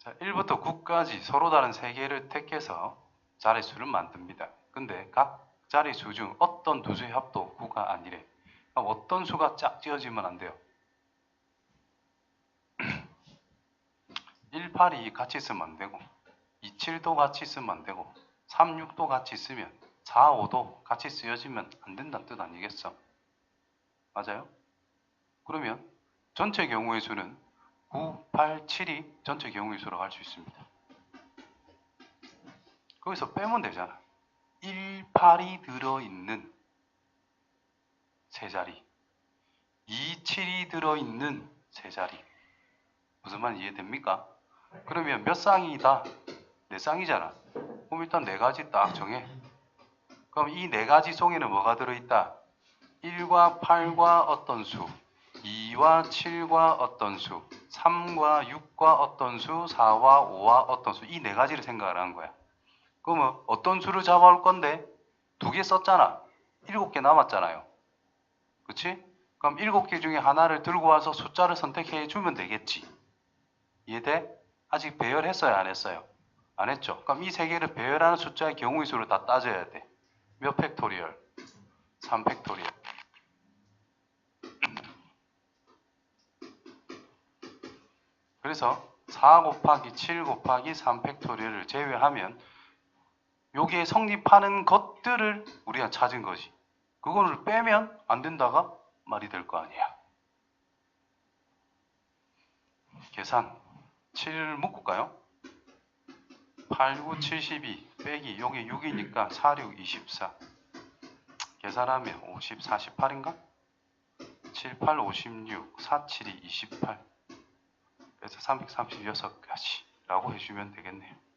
자, 1부터 9까지 서로 다른 세 개를 택해서 자릿수를 만듭니다. 근데 각 자릿수 중 어떤 두 수의 합도 9가 아니래. 어떤 수가 짝지어지면 안 돼요? 182 같이 쓰면 안 되고 27도 같이 쓰면 안 되고 36도 같이 쓰면 45도 같이 쓰여지면 안 된다는 뜻 아니겠어? 맞아요? 그러면 전체 경우의 수는 9, 8, 7이 전체 경우의 수라고 할 수 있습니다. 거기서 빼면 되잖아. 1, 8이 들어있는 세 자리, 2, 7이 들어있는 세 자리. 무슨 말인지 이해됩니까? 그러면 몇 쌍이다? 네 쌍이잖아. 그럼 일단 네 가지 딱 정해. 그럼 이 네 가지 송에는 뭐가 들어있다? 1과 8과 어떤 수, 2와 7과 어떤 수, 3과 6과 어떤 수, 4와 5와 어떤 수. 이 네 가지를 생각을 하는 거야. 그러면 어떤 수를 잡아올 건데 두 개 썼잖아. 일곱 개 남았잖아요. 그치? 그럼 일곱 개 중에 하나를 들고 와서 숫자를 선택해 주면 되겠지. 이해돼? 아직 배열했어요? 안 했어요? 안 했죠? 그럼 이 세 개를 배열하는 숫자의 경우의 수를 다 따져야 돼. 몇 팩토리얼? 3 팩토리얼. 그래서 4 곱하기 7 곱하기 3 팩토리얼을 제외하면 여기에 성립하는 것들을 우리가 찾은 거지. 그거를 빼면 안 된다가 말이 될 거 아니야. 계산 7을 묶을까요? 8, 9, 72 빼기 여기 6이니까 4, 6, 24 계산하면 50, 48인가? 7, 8, 56 4, 7이 28 그래서 336가지 라고 해주면 되겠네요.